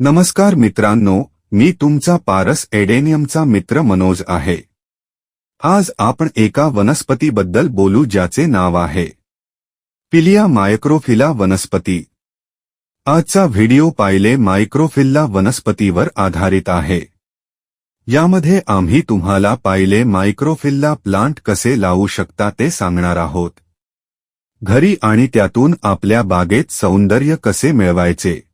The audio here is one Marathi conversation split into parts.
नमस्कार मित्रांनो मी तुमचा पारस एडेनियमचा मित्र मनोज आहे. आज आपण एका वनस्पतीबद्दल बोलू ज्याचे नाव आहे. पिलिया मायक्रोफिला वनस्पती. आजचा व्हिडिओ पाहिले मायक्रोफिल्ला वनस्पतीवर आधारित आहे. यामध्ये आम्ही तुम्हाला पाहिले मायक्रोफिल्ला प्लांट कसे लावू शकता ते सांगणार आहोत. घरी आणि त्यातून आपल्या बागेत सौंदर्य कसे मिळवायचे?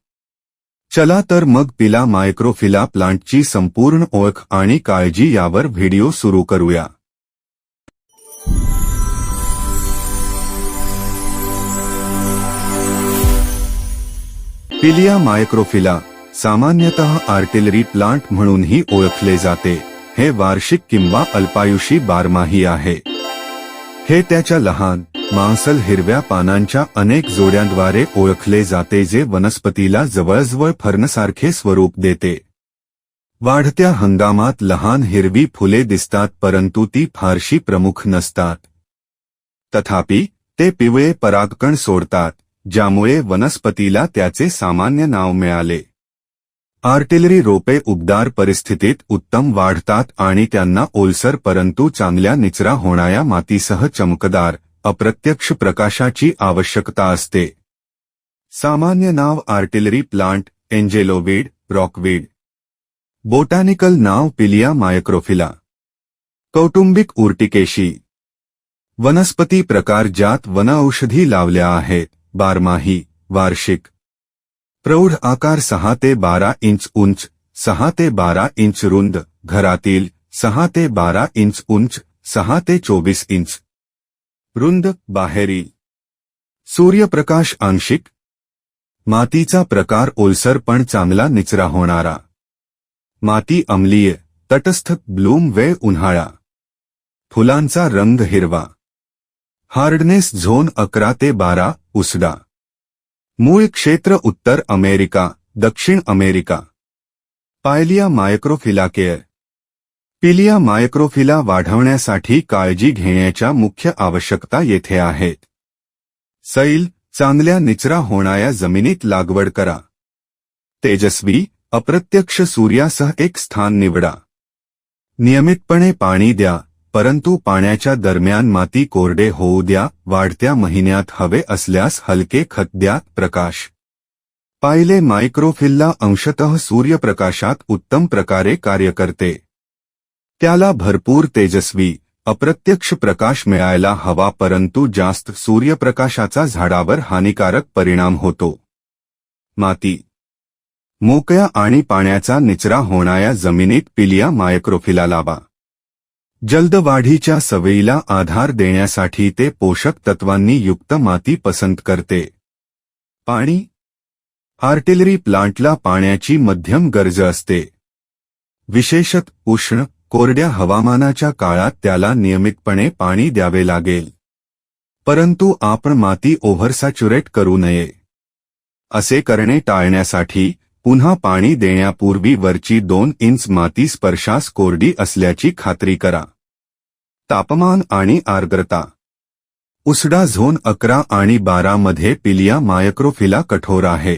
चला तर मग पिला मायक्रोफिला प्लांटची संपूर्ण ओळख आणि काळजी यावर व्हिडिओ सुरू करूया. पिलिया मायक्रोफिला सामान्यतः आर्टिलरी प्लांट म्हणूनही ओळखले जाते. हे वार्षिक किंवा अल्पायुषी बारमाही आहे. हे त्याच्या लहान मांसल हिरव्या पानांच्या अनेक जोड्यांद्वारे ओळखले जाते जे वनस्पतीला जवळजवळ फर्नसारखे स्वरूप देते. वाढत्या हंगामात लहान हिरवी फुले दिसतात परंतु ती फारशी प्रमुख नसतात. तथापि ते पिवळे परागकण सोडतात ज्यामुळे वनस्पतीला त्याचे सामान्य नाव मिळाले. आर्टिलरी रोपे उबदार परिस्थितीत उत्तम वाढतात आणि त्यांना ओलसर परंतु चांगल्या निचरा होणाऱ्या मातीसह चमकदार अप्रत्यक्ष प्रकाशाची आवश्यकता असते. सामान्य नाव आर्टिलरी प्लांट एंजेलोवीड रॉकवीड बोटॅनिकल नाव पिलिया मायक्रोफिला. कौटुंबिक उर्टिकेशी. वनस्पती प्रकार ज्यात वनऔषधी लावल्या आहेत, बारमाही, वार्षिक. प्रौढ आकार सहा ते बारा इंच उंच, सहा ते बारा इंच रुंद, घरातील सहा ते बारा इंच उंच, सहा ते चोवीस इंच. रुंद बाहेरील सूर्यप्रकाश आंशिक. मातीचा प्रकार ओलसर पण चांगला निचरा होणारा. माती अम्लीय तटस्थ ब्लूम वेळ उन्हाळा. फुलांचा रंग हिरवा. हार्डनेस झोन अकरा ते बारा उसडा. मूळ क्षेत्र उत्तर अमेरिका दक्षिण अमेरिका. पायलिया मायक्रोफिलाकेअर. पिलिया मायक्रोफिला वाढवण्यासाठी काळजी घेण्याच्या मुख्य आवश्यकता येथे आहेत. सैल चांगल्या निचरा होणाऱ्या जमिनीत लागवड करा. तेजस्वी अप्रत्यक्ष सूर्यासह एक स्थान निवडा. नियमितपणे पाणी द्या परंतु पाण्याच्या दरम्यान माती कोरडे होऊ द्या वाढत्या महिन्यात हवे असल्यास हलके खत द्या प्रकाश. पाहिले मायक्रोफिल्ला अंशतः सूर्यप्रकाशात उत्तम प्रकारे कार्य करते. त्याला भरपूर तेजस्वी अप्रत्यक्ष प्रकाश मिळायला हवा परंतु जास्त सूर्यप्रकाशाचा झाडावर हानिकारक परिणाम होतो. माती. मोकळ्या आणि पाण्याचा निचरा होणाऱ्या जमिनीत पिलिया मायक्रोफिला लावा. जलदवाढीच्या सवयीला आधार देण्यासाठी ते पोषक तत्वांनी युक्त माती पसंत करते. पाणी. आर्टिलरी प्लांटला पाण्याची मध्यम गरज असते. विशेषत उष्ण कोरड्या हवामानाच्या काळात त्याला नियमितपणे पाणी द्यावे लागेल. परंतु आपण माती ओव्हरसॅच्युरेट करू नये. असे करणे टाळण्यासाठी पुन्हा पाणी देण्यापूर्वी वरची दोन इंच माती स्पर्शास कोरडी असल्याची खात्री करा. तापमान आणि आर्द्रता. उसडा झोन अकरा आणि बारा मध्ये पिलिया मायक्रोफिला कठोर आहे.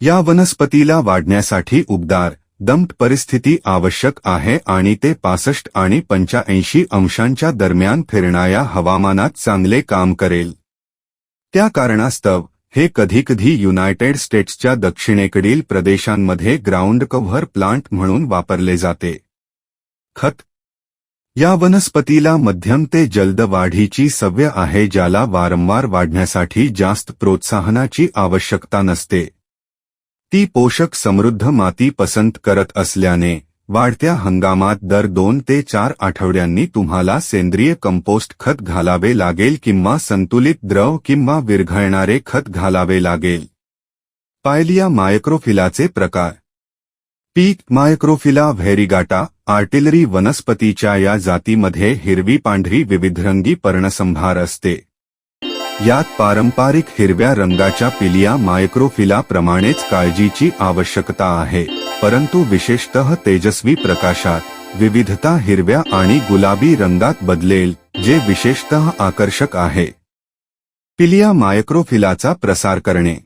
या वनस्पतीला वाढण्यासाठी उबदार. दमट परिस्थिती आवश्यक आहे आणि ते पासष्ट आणि पंच्याऐंशी अंशांच्या दरम्यान फिरणाऱ्या हवामानात चांगले काम करेल. त्या कारणास्तव हे कधीकधी युनायटेड स्टेट्सच्या दक्षिणेकडील प्रदेशांमध्ये ग्राउंड कव्हर प्लांट म्हणून वापरले जाते. खत. या वनस्पतीला मध्यम ते जलद वाढीची सव्य आहे ज्याला वारंवार वाढण्यासाठी जास्त प्रोत्साहनाची आवश्यकता नसते. ती पोषक समृद्ध माती पसंत करत असल्याने वाढत्या हंगामात दर दोन ते चार आठवड्यांनी तुम्हाला सेंद्रिय कंपोस्ट खत घालावे लागेल किंवा संतुलित द्रव किंवा विरघळणारे खत घालावे लागेल. पायलिया मायक्रोफिलाचे प्रकार. पीक मायक्रोफिला व्हेरिगाटा आर्टिलरी वनस्पतीच्या या जातीमध्ये हिरवी पांढरी विविधरंगी पर्णसंभार असते. यात पारंपरिक हिरव्या रंगाच्या पिलिया मायक्रोफिला प्रमाणेच काळजीची आवश्यकता आहे. परंतु विशेषतः तेजस्वी प्रकाशात विविधता हिरव्या आणि गुलाबी रंगात बदलेल जे विशेषतः आकर्षक आहे. पिलिया मायक्रोफिलाचा प्रसार करणे.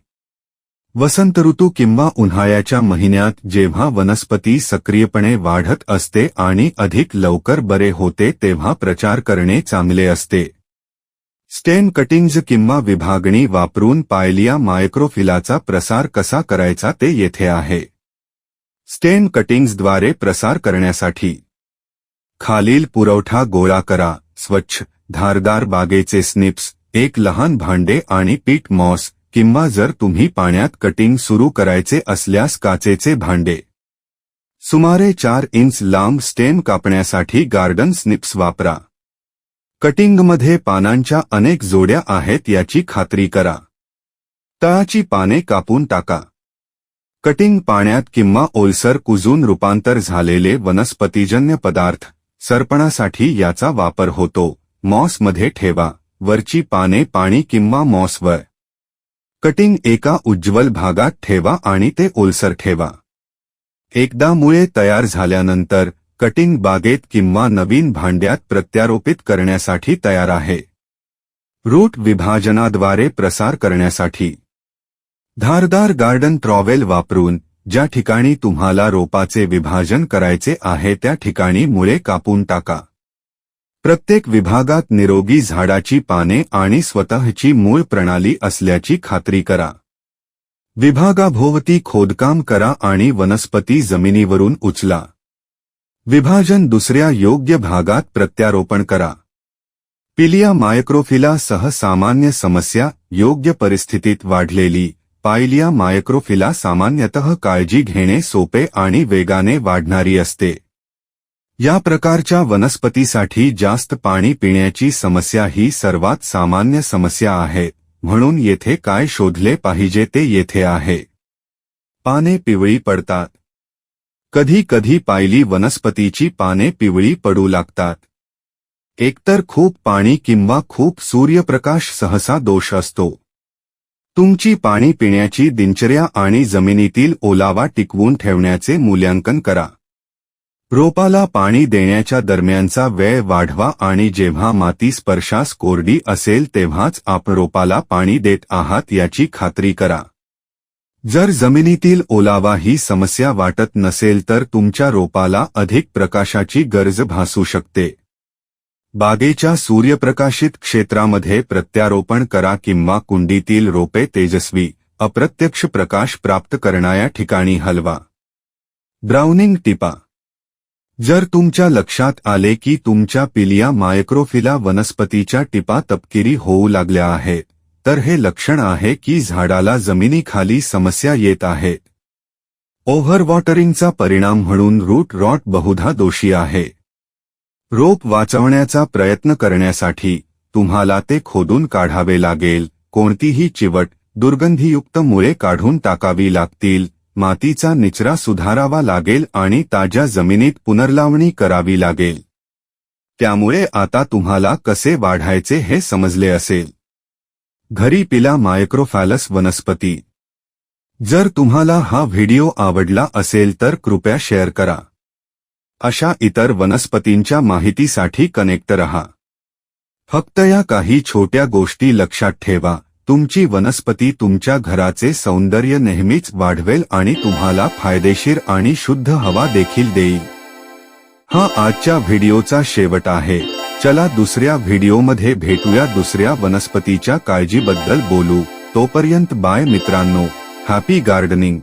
वसंत ऋतू किंवा उन्हाळ्याच्या महिन्यात जेव्हा वनस्पती सक्रियपणे वाढत असते आणि अधिक लवकर बरे होते तेव्हा प्रचार करणे चांगले असते. स्टेन कटिंग्ज किंवा विभागणी वापरून पायलिया मायक्रोफिलाचा प्रसार कसा करायचा ते येथे आहे. स्टेन कटिंग्जद्वारे प्रसार करण्यासाठी. खालील पुरवठा गोळा करा स्वच्छ धारदार बागेचे स्निप्स एक लहान भांडे आणि पीट मॉस किंवा जर तुम्ही पाण्यात कटिंग सुरू करायचे असल्यास काचेचे भांडे. सुमारे चार इंच लांब स्टेम कापण्यासाठी गार्डन स्निप्स वापरा. कटिंगमध्ये पानांच्या अनेक जोड्या आहेत याची खात्री करा. तळाची पाने कापून टाका. कटिंग पाण्यात किंवा ओलसर कुजून रूपांतर झालेले वनस्पतीजन्य पदार्थ सरपणासाठी याचा वापर होतो. मॉसमध्ये ठेवा. वरची पाने पाणी किंवा मॉसवर. कटिंग एका उज्ज्वल भागात ठेवा आणि ते ओलसर ठेवा. एकदा मुळे तयार झाल्यानंतर कटिंग बागेत किंवा नवीन भांड्यात प्रत्यारोपित करण्यासाठी तयार आहे. रूट विभाजनाद्वारे प्रसार करण्यासाठी. धारदार गार्डन ट्रॉवेल वापरून ज्या ठिकाणी तुम्हाला रोपाचे विभाजन करायचे आहे त्या ठिकाणी मुळे कापून टाका. प्रत्येक विभागात निरोगी झाडाची पाने आणि स्वतःची मूळ प्रणाली असल्याची खात्री करा. विभागाभोवती खोदकाम करा आणि वनस्पती जमिनीवरून उचला. विभाजन दुसऱ्या योग्य भागात प्रत्यारोपण करा. पिलिया मायक्रोफिला सह सामान्य समस्या योग्य परिस्थितीत वाढलेली पायलिया मायक्रोफिला सामान्यतः काळजी घेणे सोपे आणि वेगाने वाढणारी असते. या प्रकारच्या वनस्पतीसाठी जास्त पाणी पिण्याची समस्या ही सर्वात सामान्य समस्या आहे म्हणून येथे काय शोधले पाहिजे ते येथे आहे. पाने पिवळी पडतात. कधी कधी पायली वनस्पतीची पाने पिवळी पडू लागतात. एकतर खूप पाणी किंवा खूप सूर्यप्रकाश सहसा दोष असतो. तुमची पाणी पिण्याची दिनचर्या आणि जमिनीतील ओलावा टिकवून ठेवण्याचे मूल्यांकन करा. रोपाला पाणी देण्याच्या दरम्यानचा वेळ वाढवा आणि जेव्हा माती स्पर्शास कोरडी असेल तेव्हाच आपण रोपाला पाणी देत आहात याची खात्री करा. जर जमिनीतील ओलावा ही समस्या वाटत नसेल तर तुमच्या रोपाला अधिक प्रकाशाची गरज भासू शकते. बागेच्या सूर्यप्रकाशित क्षेत्रामध्ये प्रत्यारोपण करा किंवा कुंडीतील रोपे तेजस्वी अप्रत्यक्ष प्रकाश प्राप्त करणाऱ्या ठिकाणी हलवा. ब्राउनिंग टिपा. जर तुमच्या लक्षात आले की तुमच्या पिलिया मायक्रोफिला वनस्पतीच्या टिपा तपकिरी होऊ लागल्या आहेत तर हे लक्षण आहे की झाडाला जमिनीखाली समस्या येत आहेत ओव्हर वॉटरिंगचा परिणाम म्हणून रूट रॉट बहुधा दोषी आहे. रोप वाचवण्याचा प्रयत्न करण्यासाठी तुम्हाला ते खोदून काढावे लागेल कोणतीही चिवट दुर्गंधीयुक्त मुळे काढून टाकावी लागतील मातीचा निचरा सुधारावा लागेल आणि ताज्या जमिनीत पुनर्लावणी करावी लागेल. त्यामुळे आता तुम्हाला कसे वाढायचे हे समजले असेल. घरी पिला मायक्रोफॅलस वनस्पती. जर तुम्हाला हा व्हिडिओ आवडला असेल तर कृपया शेअर करा. अशा इतर वनस्पतींच्या माहितीसाठी कनेक्ट रहा. फक्त या काही छोट्या गोष्टी लक्षात ठेवा तुमची वनस्पती तुमच्या घराचे सौंदर्य नेहमीच वाढवेल आणि तुम्हाला फायदेशीर आणि शुद्ध हवा देखील देईल. हा आजच्या व्हिडिओचा शेवट आहे. चला दुसऱ्या व्हिडिओमध्ये भेटूया दुसऱ्या वनस्पतीच्या काळजीबद्दल बोलू. तोपर्यंत बाय मित्रांनो. Happy gardening